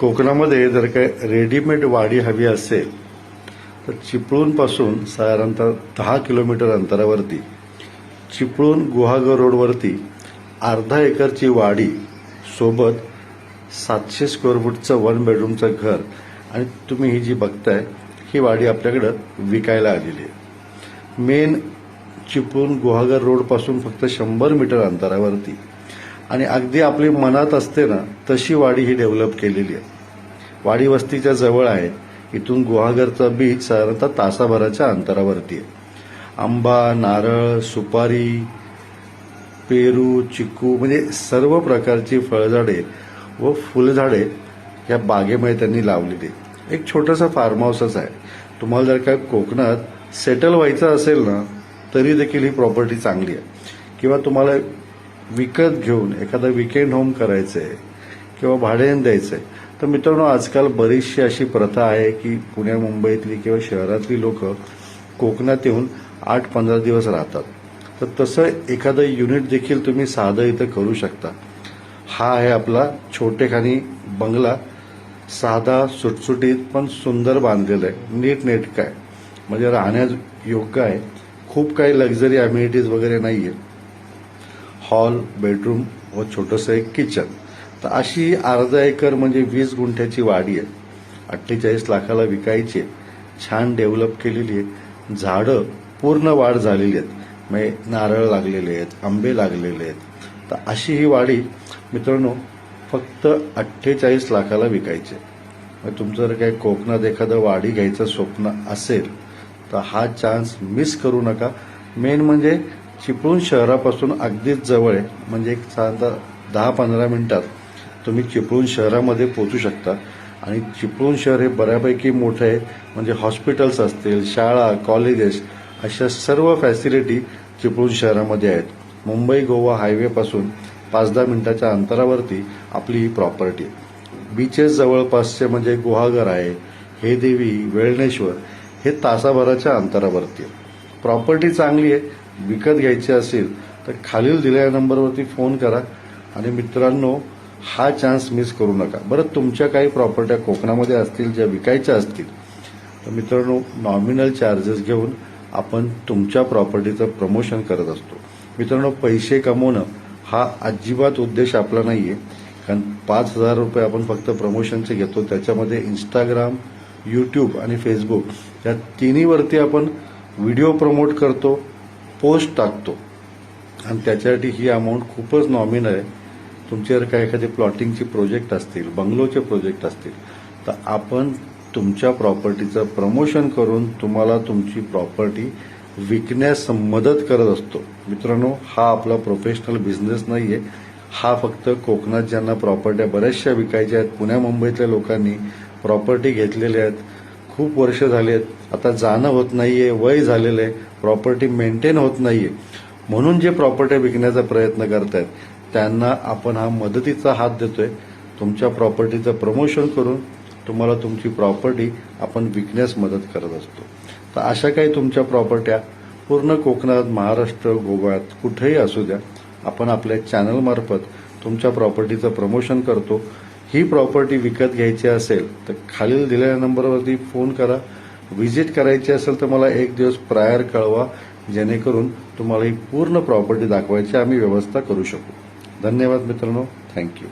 कोकणामध्ये जर काय रेडीमेड वाडी हवी असेल तर चिपळूणपासून साधारणतः दहा किलोमीटर अंतरावरती चिपळूण गुहागर रोडवरती अर्धा एकरची वाडी सोबत सातशे स्क्वेअर फूटचं वन बेडरूमचं घर आणि तुम्ही ही जी बघताय ही वाडी आपल्याकडं विकायला आलेली आहे. मेन चिपळूण गुहागर रोडपासून फक्त शंभर मीटर अंतरावरती. आणि अगदी आपली मनात असते ना तशी वाडी ही डेव्हलप केलेली आहे. वाडी वस्तीच्या जवळ आहे. इथून गुहागरचा बीच साधारणतः तासाभराच्या अंतरावरती आहे. आंबा नारळ सुपारी पेरू चिकू म्हणजे सर्व प्रकारची फळझाडे व फुलझाडे या बागेमध्ये त्यांनी लावलेली एक छोटंसं फार्म हाऊसच आहे. तुम्हाला जर का कोकणात सेटल व्हायचं असेल ना तरी देखील ही प्रॉपर्टी चांगली आहे. किंवा तुम्हाला विकत घेऊन एखादा विकेंड होम करायचं आहे किंवा भाड्याने द्यायचं आहे तर मित्रांनो आजकाल बरीचशी अशी प्रथा आहे की पुण्या मुंबईतली किंवा शहरातली लोक कोकणात येऊन आठ पंधरा दिवस राहतात. तर तसं एखादं युनिट देखील तुम्ही साधं इथं करू शकता. हा आहे आपला छोटेखानी बंगला. साधा सुटसुटीत पण सुंदर बांधलेला आहे. नीट नेटका आहे. म्हणजे राहण्यास योग्य आहे. खूप काही लक्झरी अम्युनिटीज वगैरे नाही आहे हॉल बेडरूम व छोटंसं एक किचन. तर अशी अर्धा एकर म्हणजे वीस गुंठ्याची वाडी आहे. अठ्ठेचाळीस लाखाला विकायची आहे. छान डेव्हलप केलेली आहे. झाडं पूर्ण वाढ झालेली आहेत. म्हणजे नारळ लागलेले आहेत आंबे लागलेले आहेत. तर अशी ही वाडी मित्रांनो फक्त अठ्ठेचाळीस लाखाला विकायची आहे. मग तुमचं जर काही कोकणात एखादं वाडी घ्यायचं स्वप्न असेल तर हा चान्स मिस करू नका. मेन म्हणजे चिपळूण शहरापासून अगदीच जवळ आहे म्हणजे एक साधारणतः दहा पंधरा मिनिटात तुम्ही चिपळूण शहरामध्ये पोहोचू शकता. आणि चिपळूण शहर हे बऱ्यापैकी मोठं आहे म्हणजे हॉस्पिटल्स असतील शाळा कॉलेजेस अशा सर्व फॅसिलिटी चिपळूण शहरामध्ये आहेत. मुंबई गोवा हायवेपासून पाच दहा मिनिटाच्या अंतरावरती आपली ही प्रॉपर्टी बीचेस जवळपासचे म्हणजे गुहागर आहे हे देवी वेळणेश्वर हे तासाभराच्या अंतरावरती आहे. प्रॉपर्टी चांगली आहे विकत घ्यायची असेल तर खालील दिलेल्या नंबरवरती फोन करा. आणि मित्रांनो हा चान्स मिस करू नका. बरं तुमच्या काही प्रॉपर्ट्या कोकणामध्ये असतील ज्या विकायच्या असतील तर मित्रांनो नॉमिनल चार्जेस घेऊन आपण तुमच्या प्रॉपर्टीचं प्रमोशन करत असतो. मित्रांनो पैसे कमवणं हा अजिबात उद्देश आपला नाही आहे कारण पाच हजार रुपये आपण फक्त प्रमोशनचे घेतो. त्याच्यामध्ये इंस्टाग्राम यूट्यूब आणि फेसबुक या तिन्हीवरती आपण व्हिडिओ प्रमोट करतो पोस्ट टाकतो. आणि त्याच्यासाठी ही अमाऊंट खूपच नॉमिनल आहे. तुमचे जर काही एखादे प्लॉटिंगचे प्रोजेक्ट असतील बंगलोचे प्रोजेक्ट असतील तर आपण तुमच्या प्रॉपर्टीचं प्रमोशन करून तुम्हाला तुमची प्रॉपर्टी विकण्यास मदत करत असतो. मित्रांनो हा आपला प्रोफेशनल बिझनेस नाही आहे हा फक्त कोकणात ज्यांना प्रॉपर्ट्या बऱ्याचशा विकायच्या आहेत पुण्या मुंबईतल्या लोकांनी प्रॉपर्टी घेतलेल्या आहेत खूप वर्ष झाली आहेत. आता जाणं होत नाहीये वय झालेलं आहे प्रॉपर्टी मेंटेन होत नाहीये. म्हणून जे प्रॉपर्टी विकण्याचा प्रयत्न करतायत त्यांना आपण हा मदतीचा हात देतोय. तुमच्या प्रॉपर्टीचं प्रमोशन करून तुम्हाला तुमची प्रॉपर्टी आपण विकण्यास मदत करत असतो. तर अशा काही तुमच्या प्रॉपर्ट्या पूर्ण कोकणात महाराष्ट्र गोव्यात कुठेही असू द्या आपण आपल्या चॅनलमार्फत तुमच्या प्रॉपर्टीचं प्रमोशन करतो. ही प्रॉपर्टी विकत घ्यायची असेल तर खालील दिलेल्या नंबरवरती फोन करा. व्हिजिट करायची असेल तर मला एक दिवस प्रायर कळवा जेणेकरून तुम्हाला ही पूर्ण प्रॉपर्टी दाखवायची आम्ही व्यवस्था करू शकू. धन्यवाद मित्रांनो. थँक्यू